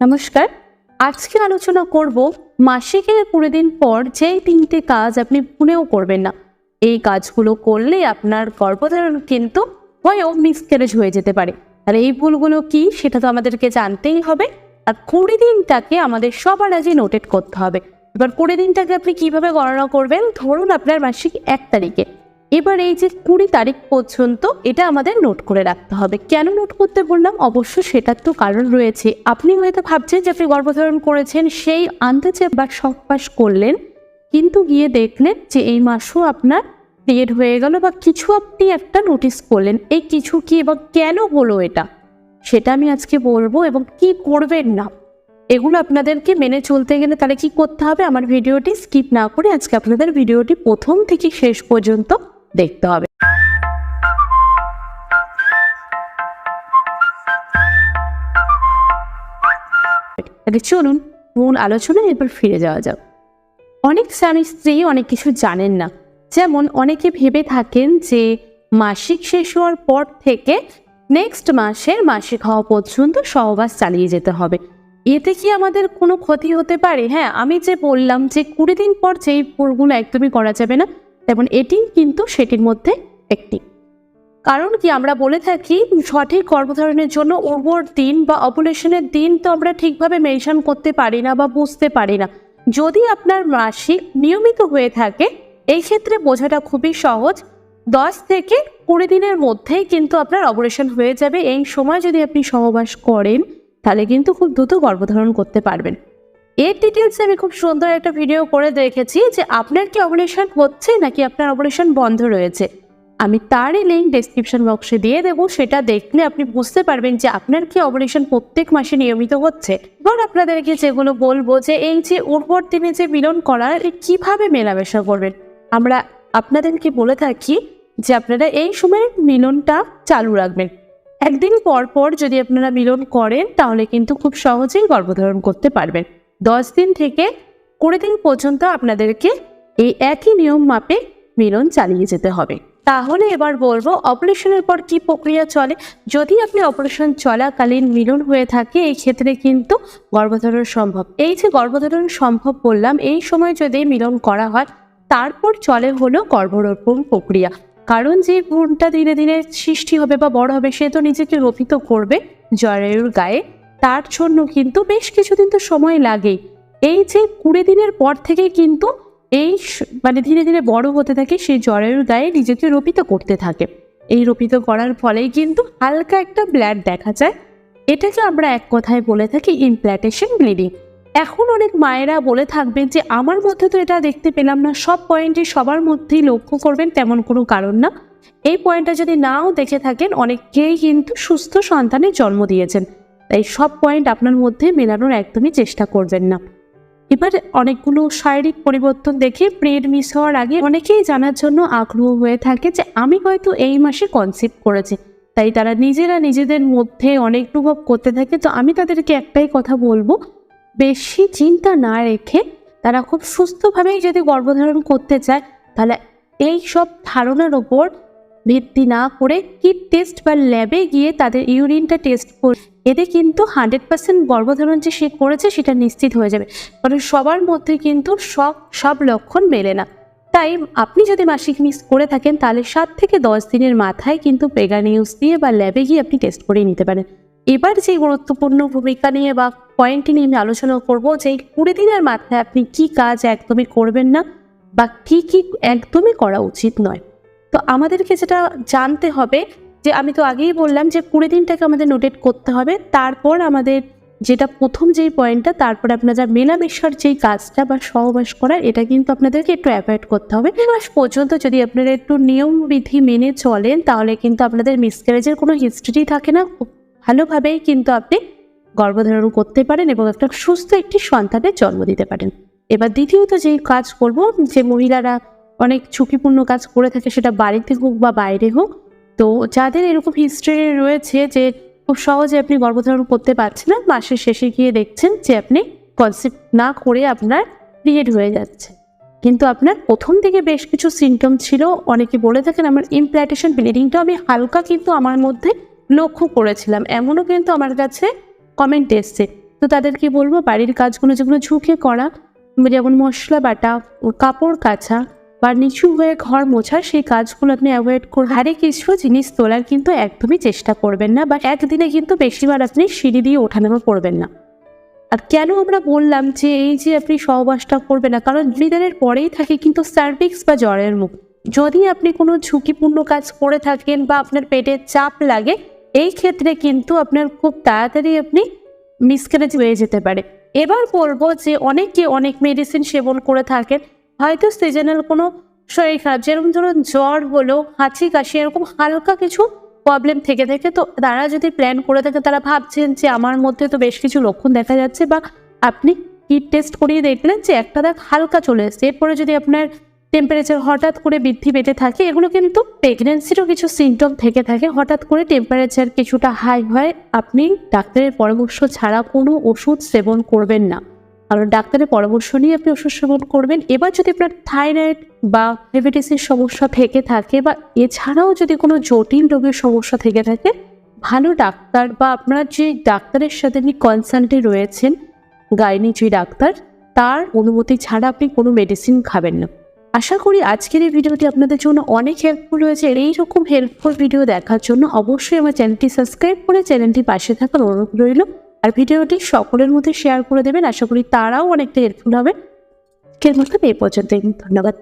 নমস্কার। আজকে আলোচনা করব মাসিকের কুড়ি দিন পর যেই তিনটে কাজ আপনি ভুলেও করবেন না। এই কাজগুলো করলে আপনার গর্ভধারণ কিন্তু হয়েও মিসক্যারেজ হয়ে যেতে পারে। আর এই ভুলগুলো কি সেটা তো আমাদেরকে জানতেই হবে। আর কুড়ি দিনটাকে আমাদের সবার আগে নোটেট করতে হবে। এবার কুড়ি দিনটাকে আপনি কীভাবে গণনা করবেন? ধরুন আপনার মাসিক এক তারিখে। এবার এই যে কুড়ি তারিখ পর্যন্ত এটা আমাদের নোট করে রাখতে হবে। কেন নোট করতে বললাম? অবশ্য সেটার তো কারণ রয়েছে। আপনি হয়তো ভাবছেন যে আপনি গর্ভধারণ করেছেন, সেই আন্দাজে বা সব পাস করলেন, কিন্তু গিয়ে দেখলেন যে এই মাসও আপনার পিরিয়ড হয়ে গেল বা কিছু আপনি একটা নোটিস করলেন। এই কিছু কি এবং কেন হলো এটা? সেটা আমি আজকে বলব এবং কি করবেন না? এগুলো আপনাদেরকে মেনে চলতে গেলে তাহলে কি করতে হবে? আমার ভিডিওটি স্কিপ না করে আজকে আপনাদের ভিডিওটি প্রথম থেকে শেষ পর্যন্ত দেখতে হবে। চলুন, মূল আলোচনায় এরপর ফিরে যাওয়া যাক। অনেক স্বামী স্ত্রী অনেক কিছু জানেন না। যেমন অনেকে ভেবে থাকেন যে মাসিক শেষ হওয়ার পর থেকে নেক্সট মাসের মাসিক হওয়া পর্যন্ত সহবাস চালিয়ে যেতে হবে। এতে কি আমাদের কোনো ক্ষতি হতে পারে? হ্যাঁ আমি যে বললাম যে কুড়ি দিন পর যেই ভুলগুলো একদমই করা যাবে না তেমন এটি কিন্তু সেটির মধ্যে একটি। কারণ কি আমরা বলে থাকি, সঠিক গর্ভধারণের জন্য ওভর দিন বা অপুলেশনের দিন তো আমরা ঠিকভাবে মেনশন করতে পারি না বা বুঝতে পারি না। যদি আপনার মাসিক নিয়মিত হয়ে থাকে, এই ক্ষেত্রে বোঝাটা খুবই সহজ। দশ থেকে কুড়ি দিনের মধ্যেই কিন্তু আপনার অপারেশন হয়ে যাবে। এই সময় যদি আপনি সহবাস করেন, তাহলে কিন্তু খুব দ্রুত গর্ভধারণ করতে পারবেন। এর ডিটেলসে আমি খুব সুন্দর একটা ভিডিও করে দেখেছি যে আপনার কি অপারেশন হচ্ছে নাকি আপনার অপারেশন বন্ধ রয়েছে। আমি তারই লিঙ্ক ডেসক্রিপশন বক্সে দিয়ে দেবো, সেটা দেখলে আপনি বুঝতে পারবেন যে আপনার কি অপারেশন প্রত্যেক মাসে নিয়মিত হচ্ছে। এবার আপনাদেরকে যেগুলো বলব যে এই যে উর্বর দিনে যে মিলন করা, এ কীভাবে মেলামেশা করবেন? আমরা আপনাদেরকে বলে থাকি যে আপনারা এই সময় মিলনটা চালু রাখবেন। একদিন পর পর যদি আপনারা মিলন করেন, তাহলে কিন্তু খুব সহজেই গর্ভধারণ করতে পারবেন। দশ দিন থেকে কুড়ি দিন পর্যন্ত আপনাদেরকে এই একই নিয়ম মাপে মিলন চালিয়ে যেতে হবে। তাহলে এবার বলব অপারেশনের পর কি প্রক্রিয়া চলে? যদি আপনি অপারেশন চলাকালীন মিলন হয়ে থাকে, এই ক্ষেত্রে কিন্তু গর্ভধারণ সম্ভব। এই যে গর্ভধারণ সম্ভব বললাম, এই সময় যদি মিলন করা হয়, তারপর চলে হলো গর্ভরোপণ প্রক্রিয়া। কারণ যে ভ্রূণটা ধীরে ধীরে সৃষ্টি হবে বা বড় হবে, সে তো নিজেকে রোপিত করবে জরায়ুর গায়ে। তার জন্য কিন্তু বেশ কিছুদিন তো সময় লাগেই এই যে কুড়ি দিনের পর থেকে কিন্তু এই মানে ধীরে ধীরে বড় হতে থাকে, সেই জরায়ুর গায়ে নিজেকে রোপিত করতে থাকে। এই রোপিত করার ফলেই কিন্তু হালকা একটা ব্ল্যাড দেখা যায়। এটাকে আমরা এক কথায় বলে থাকি ইমপ্ল্যান্টেশন ব্লিডিং এখন অনেক মায়েরা বলে থাকবেন যে, আমার মধ্যে তো এটা দেখতে পেলাম না, সব পয়েন্টে সবার মধ্যেই লক্ষ্য করবেন, তেমন কোনো কারণ না। এই পয়েন্টটা যদি নাও দেখে থাকেন অনেকেই কিন্তু সুস্থ সন্তানের জন্ম দিয়েছেন। তাই সব পয়েন্ট আপনার মধ্যে মেলানোর একদমই চেষ্টা করবেন না। এবার অনেকগুলো শারীরিক পরিবর্তন দেখে প্রেড মিস হওয়ার আগে অনেকেই জানার জন্য আগ্রহ হয়ে থাকে যে আমি হয়তো এই মাসে কনসেপ্ট করেছি। তাই তারা নিজেরা নিজেদের মধ্যে অনেক অনুভব করতে থাকে। তো আমি তাদেরকে একটাই কথা বলব, বেশি চিন্তা না রেখে তারা খুব সুস্থভাবেই যদি গর্ভধারণ করতে চায়, তাহলে এই সব ধারণার ওপর ভিত্তি না করে কিট টেস্ট বা ল্যাবে গিয়ে তাদের ইউরিনটা টেস্ট করে এতে কিন্তু হান্ড্রেড পার্সেন্ট গর্ভধারণ যে সে করেছে সেটা নিশ্চিত হয়ে যাবে। কারণ সবার মধ্যে কিন্তু সব সব লক্ষণ মেলে না। তাই আপনি যদি মাসিক মিস করে থাকেন, তাহলে সাত থেকে দশ দিনের মাথায় কিন্তু পেগা নিউজ দিয়ে বা ল্যাবে গিয়ে আপনি টেস্ট করে নিতে পারেন। এবার যে গুরুত্বপূর্ণ ভূমিকা নিয়ে বা পয়েন্টটি নিয়ে আমি আলোচনা করব যে কুড়ি দিনের মাথায় আপনি কি কাজ একদমই করবেন না বা কি কি একদমই করা উচিত নয়। তো আমাদেরকে যেটা জানতে হবে যে আমি তো আগেই বললাম যে কুড়ি দিনটাকে আমাদের নোটেট করতে হবে, তারপর আমাদের যেটা প্রথম যেই পয়েন্টটা তারপর আপনার যা মেলামেশার যেই কাজটা বা সহবাস করার, এটা কিন্তু আপনাদেরকে একটু অ্যাভয়েড করতে হবে। এই মাস পর্যন্ত যদি আপনারা একটু নিয়ম বিধি মেনে চলেন, তাহলে কিন্তু আপনাদের মিসক্যারেজের কোনো হিস্ট্রি থাকে না। খুব ভালোভাবেই কিন্তু আপনি গর্ভধারণ করতে পারেন এবং একটা সুস্থ একটি সন্তানের জন্ম দিতে পারেন। এবার দ্বিতীয়ত যেই কাজ করব, যে মহিলারা অনেক ঝুঁকিপূর্ণ কাজ করে থাকে, সেটা বাড়িতে হোক বা বাইরে হোক তো যাদের এরকম হিস্ট্রি রয়েছে যে খুব সহজে আপনি গর্ভধারণ করতে পারছেন না, মাসের শেষে গিয়ে দেখছেন যে আপনি কনসেপ্ট না করে আপনার পিরিয়ড হয়ে যাচ্ছে। কিন্তু আপনার প্রথম থেকে বেশ কিছু সিমটম ছিল, অনেকে বলে থাকেন আমার ইমপ্ল্যান্টেশন ব্লিডিংটা আমি হালকা কিন্তু আমার মধ্যে লক্ষ্য করেছিলাম, এমনও কিন্তু আমার কাছে কমেন্ট এসছে। তো তাদেরকে বলব, বাড়ির কাজগুলো যেগুলো ঝুঁকে করা, যেমন মশলা বাটা, কাপড় কাচা বা নিচু হয়ে ঘর মোছা, সেই কাজগুলো আপনি অ্যাভয়েড করবেন। আরে কিছু জিনিস তোলার কিন্তু একদমই চেষ্টা করবেন না, বা একদিনে কিন্তু বেশিবার আপনি সিঁড়ি দিয়ে ওঠানামা করবেন না। আর কেন আমরা বললাম যে এই যে আপনি সহবাসটা করবেন না, কারণ নিদানের পরেই থাকে কিন্তু সার্ভিক্স বা জ্বরের মুখ। যদি আপনি কোনো ঝুঁকিপূর্ণ কাজ করে থাকেন বা আপনার পেটে চাপ লাগে, এই ক্ষেত্রে কিন্তু আপনার খুব তাড়াতাড়ি আপনি মিসক্যারেজ হয়ে যেতে পারে। এবার বলব যে অনেকে অনেক মেডিসিন সেবন করে থাকেন হয়তো সিজনাল কোনো শরীর খারাপ, যেরকম ধরুন জ্বর হলো, হাঁচি, কাশি, এরকম হালকা কিছু প্রবলেম থেকে থেকে। তো তারা যদি প্ল্যান করে থাকে, তারা ভাবছেন যে আমার মধ্যে তো বেশ কিছু লক্ষণ দেখা যাচ্ছে বা আপনি হিট টেস্ট করিয়ে দেখলেন যে একটা দাগ হালকা চলে এসছে। এরপরে যদি আপনার টেম্পারেচার হঠাৎ করে বৃদ্ধি পেতে থাকে, এগুলো কিন্তু প্রেগনেন্সিরও কিছু সিমটম থেকে থাকে। হঠাৎ করে টেম্পারেচার কিছুটা হাই হয়, আপনি ডাক্তারের পরামর্শ ছাড়া কোনো ওষুধ সেবন করবেন না। কারণ ডাক্তারের পরামর্শ নিয়ে আপনি ওষুধ সেবন করবেন। এবার যদি আপনার থাইরয়েড বা ডায়াবেটিসের সমস্যা থেকে থাকে বা এছাড়াও যদি কোনো জটিল রোগের সমস্যা থেকে থাকে, ভালো ডাক্তার বা আপনার যে ডাক্তারের সাথে আপনি কনসাল্টে রয়েছেন গাইনি যে ডাক্তার, তার অনুমতি ছাড়া আপনি কোনো মেডিসিন খাবেন না। আশা করি আজকের এই ভিডিওটি আপনাদের জন্য অনেক হেল্পফুল হয়েছে। এইরকম হেল্পফুল ভিডিও দেখার জন্য অবশ্যই আমার চ্যানেলটি সাবস্ক্রাইব করে চ্যানেলটি পাশে থাকার অনুরোধ রইল। আর ভিডিওটি সকলের মধ্যে শেয়ার করে দেবেন। আশা করি তারাও অনেকটা হেল্পফুল হবে। কেমন এই পর্যন্ত ধন্যবাদ।